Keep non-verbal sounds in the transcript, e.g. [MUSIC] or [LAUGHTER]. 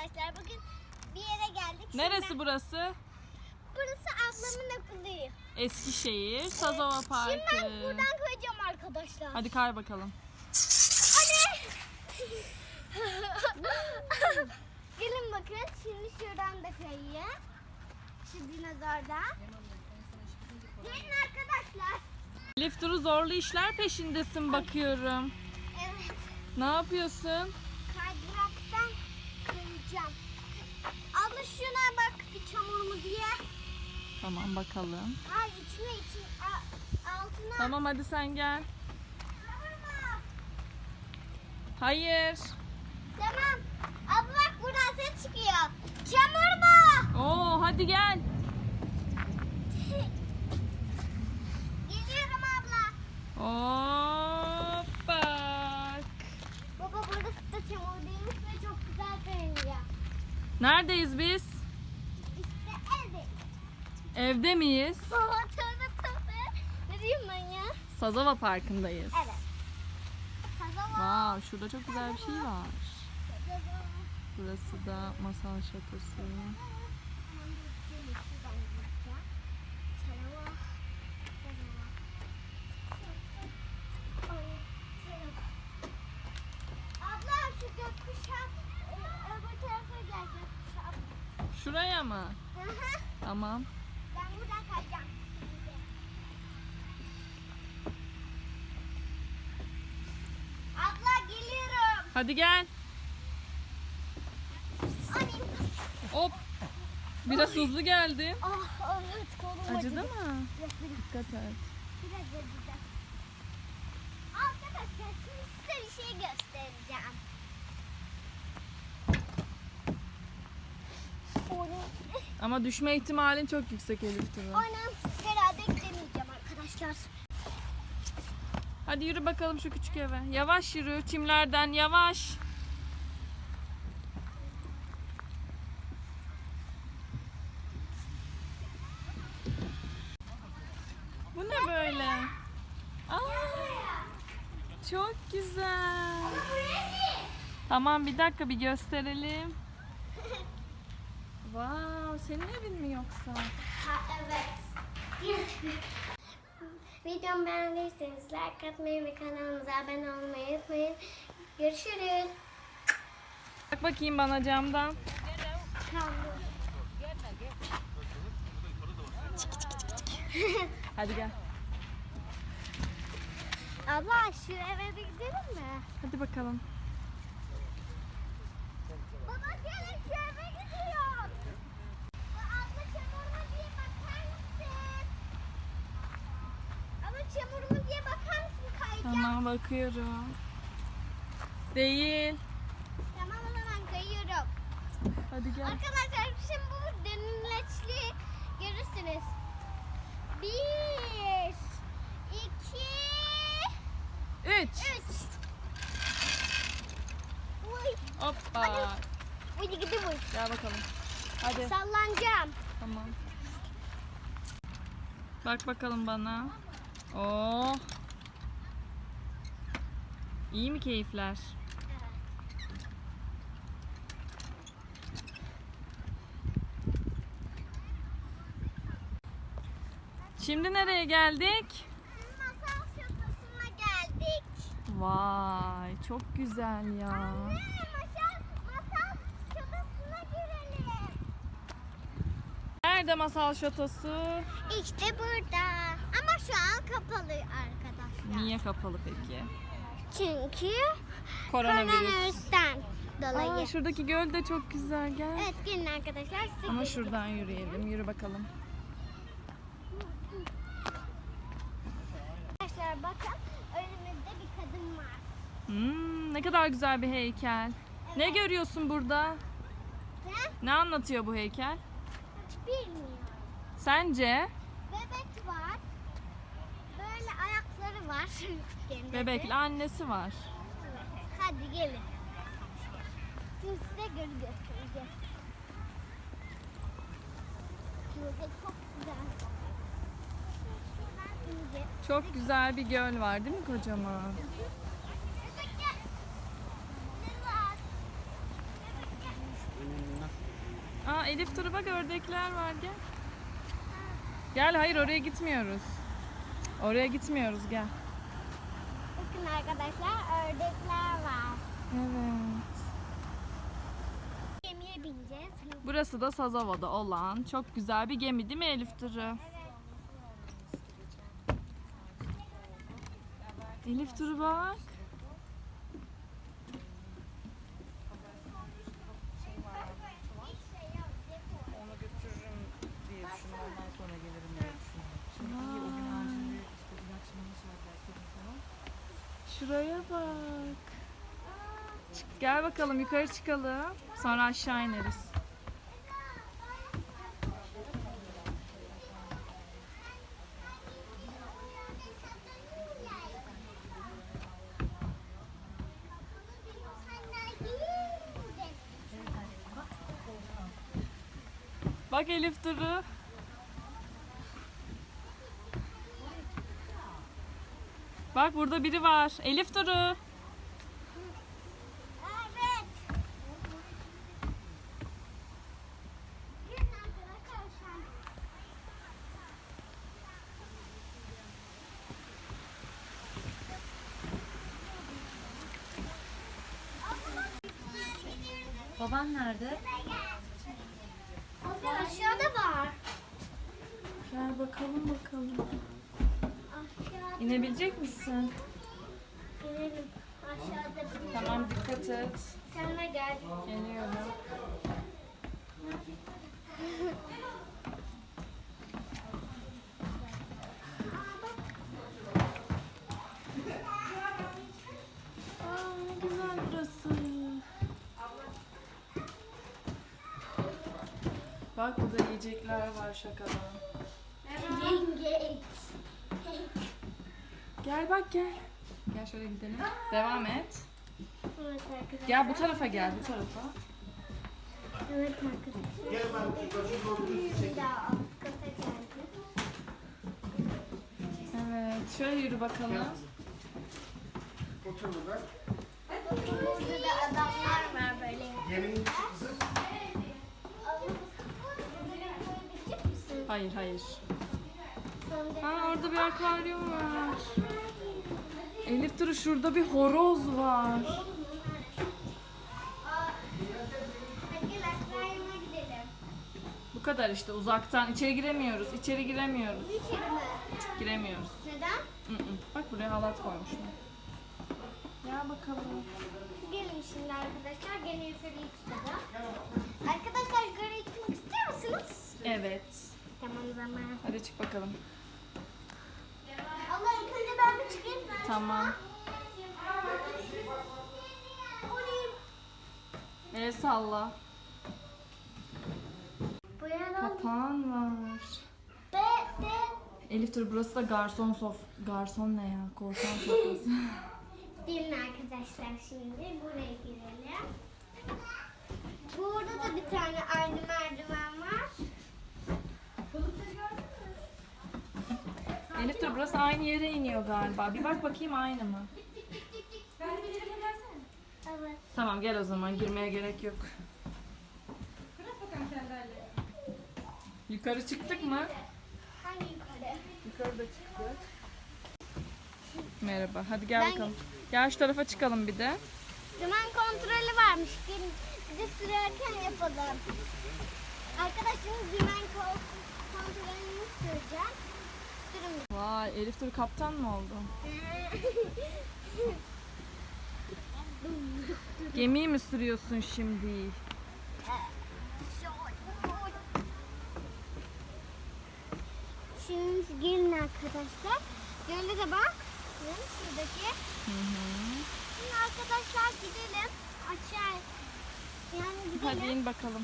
arkadaşlar. Bugün bir yere geldik. Şimdi Neresi burası? Burası ablamın okulu. Eskişehir, Sazova Parkı. Şimdi ben buradan kayacağım arkadaşlar. Hadi kay bakalım. Anne! [LAUGHS] Gelin bakın. Şimdi şuradan da kayayım. Şu dinozordan. Gelin arkadaşlar. Elif Duru zorlu işler peşindesin bakıyorum. Evet. Ne yapıyorsun? Kayacağım. Abla şuna bak bir çamur mu diye. Tamam bakalım. Ay içine için altına. Tamam hadi sen gel. Hayır. Tamam. Abla bak buradan ses çıkıyor. Çamur mu? Oo hadi gel. [LAUGHS] Geliyorum abla. Hoppa. Baba burası da çamur değilmiş ve çok güzel görünüyor. Neredeyiz biz? İşte evde. Evde miyiz? Baba tövbe tövbe. Ne diyeyim ben ya? Sazova Parkı'ndayız. Evet. Kazava. Wow, şurada çok güzel bir şey var. Burası da masal şatosu. Abla şu gökkuşağı e, öbür tarafa gel gökkuşağı. Şuraya mı? Hı hı. Tamam. Ben buradan kayacağım. Abla geliyorum. Hadi gel. Annem. Hop. Biraz hızlı geldin. Ah evet kolum Acıdı mı? Biraz biraz Dikkat et. biraz acıdı. Arkadaşlar şimdi size bir şey göstereceğim. Ama düşme ihtimalin çok yüksek Elif Duru. Annem herhalde gidemeyeceğim arkadaşlar. Hadi yürü bakalım şu küçük eve. Yavaş yürü çimlerden yavaş. Bu ne böyle? Aa, çok güzel. Tamam bir dakika bir gösterelim. Wow, senin evin mi yoksa? Ha evet. [LAUGHS] Videomu beğendiyseniz like atmayı ve kanalımıza abone olmayı unutmayın. Görüşürüz. Bak bakayım bana camdan. Hadi gel. Abla şu eve bir gidelim mi? Hadi bakalım. Baba gelin şu eve gidiyor. Abla çamur mu diye bakar mısın? Abla çamur mu diye bakar mısın kayacağım? Tamam bakıyorum. Değil. Tamam o zaman kayıyorum. Hadi gel. Arkadaşlar şimdi bu dönümleçli görürsünüz. Bir, iki, Üç. üç. Uy, Hoppa. uy gidi uy. Gel bakalım. Hadi. Sallanacağım. Tamam. Bak bakalım bana. Oh. İyi mi keyifler? Şimdi nereye geldik? Masal şatosuna geldik. Vay çok güzel ya. Anne masal, masal şatosuna girelim. Nerede masal şatosu? İşte burada. Şu an kapalı arkadaşlar. Niye kapalı peki? Çünkü Koronavirüs. koronavirüsten dolayı. Aa, şuradaki göl de çok güzel gel. Evet gelin arkadaşlar. Size Ama gelin. şuradan yürüyelim. Yürü bakalım. Arkadaşlar bakın önümüzde bir kadın var. Hmm, ne kadar güzel bir heykel. Ne görüyorsun burada? Ve Ne anlatıyor bu heykel? bilmiyorum. Sence? Bebek var. Böyle ayakları var. [LAUGHS] Bebekle annesi var. Evet. Hadi gelin. Şimdi size gölü göstereceğim. Şurada çok güzel. Çok güzel bir göl var değil mi kocaman? Aa Elif Duru bak ördekler var gel. Gel hayır oraya gitmiyoruz. Oraya gitmiyoruz gel. Bakın arkadaşlar ördekler var. Evet. Gemiye bineceğiz. Burası da Sazova'da olan çok güzel bir gemi değil mi Elif Duru? Elif Duru bak. Onu götürürüm diye düşünüyorum. Ondan sonra gelirim diye düşünüyorum. Şimdi iyi o gün acil işte ilaç mı sorun falan. Şuraya bak. Çık, gel bakalım yukarı çıkalım. Sonra aşağı ineriz. Bak Elif Duru. Bak burada biri var. Elif Duru. Evet. Gelin arkadaşlar. Baban nerede? Abi aşağıda var. Gel bakalım bakalım. İnebilecek misin? İnelim. Aşağıda bir Tamam dikkat et. Sen de gel. Geliyorum. Aa, ne güzel burası. Bak burada yiyecekler var şakadan. Yengeç. Gel bak gel. Gel şöyle gidelim. Devam et. Evet arkadaşlar. Gel bu tarafa gel bu tarafa. Evet arkadaşlar. Gel daha alt kata geldik. Evet şöyle yürü bakalım. Otur burada. Burada adamlar var böyle. Geminin kızı. Gidecek misin? Hayır hayır. Aa orada bir akvaryum var. Elif dur şurada bir horoz var. Bu kadar işte uzaktan içeri giremiyoruz. İçeri giremiyoruz. İçeri mi? Giremiyoruz. Neden? Hı hı. Bak buraya halat koymuşlar. Gel bakalım. Gelin şimdi arkadaşlar. Gene yukarıya çıkalım. Arkadaşlar yukarıya çıkmak istiyor musunuz? Evet. Tamam zaman. Hadi çık bakalım. Tamam. El salla. Papağan var. Elif dur burası da garson sof. Garson ne ya? Korsan sofrası. [LAUGHS] Gelin arkadaşlar şimdi buraya girelim. Burada da bir tane aynı merdiven var. Elif dur burası aynı yere iniyor galiba. Bir bak bakayım aynı mı? Evet. Tamam gel o zaman girmeye gerek yok. Yukarı çıktık mı? Hani yukarı? Yukarıda çıktık. Merhaba. Hadi gel Ben- bakalım. Gel şu tarafa çıkalım bir de. Dümen kontrolü varmış. Gelin bir de sürerken yapalım. Arkadaşım dümen ko- kontrolünü süreceğim. Durun. Vay Elif dur kaptan mı oldun? Gemiyi mi sürüyorsun şimdi? Şimdi gelin arkadaşlar. Göle de bak. Şuradaki. Hı hı. Şimdi arkadaşlar gidelim. Aşağı. Yani gidelim. Hadi in bakalım.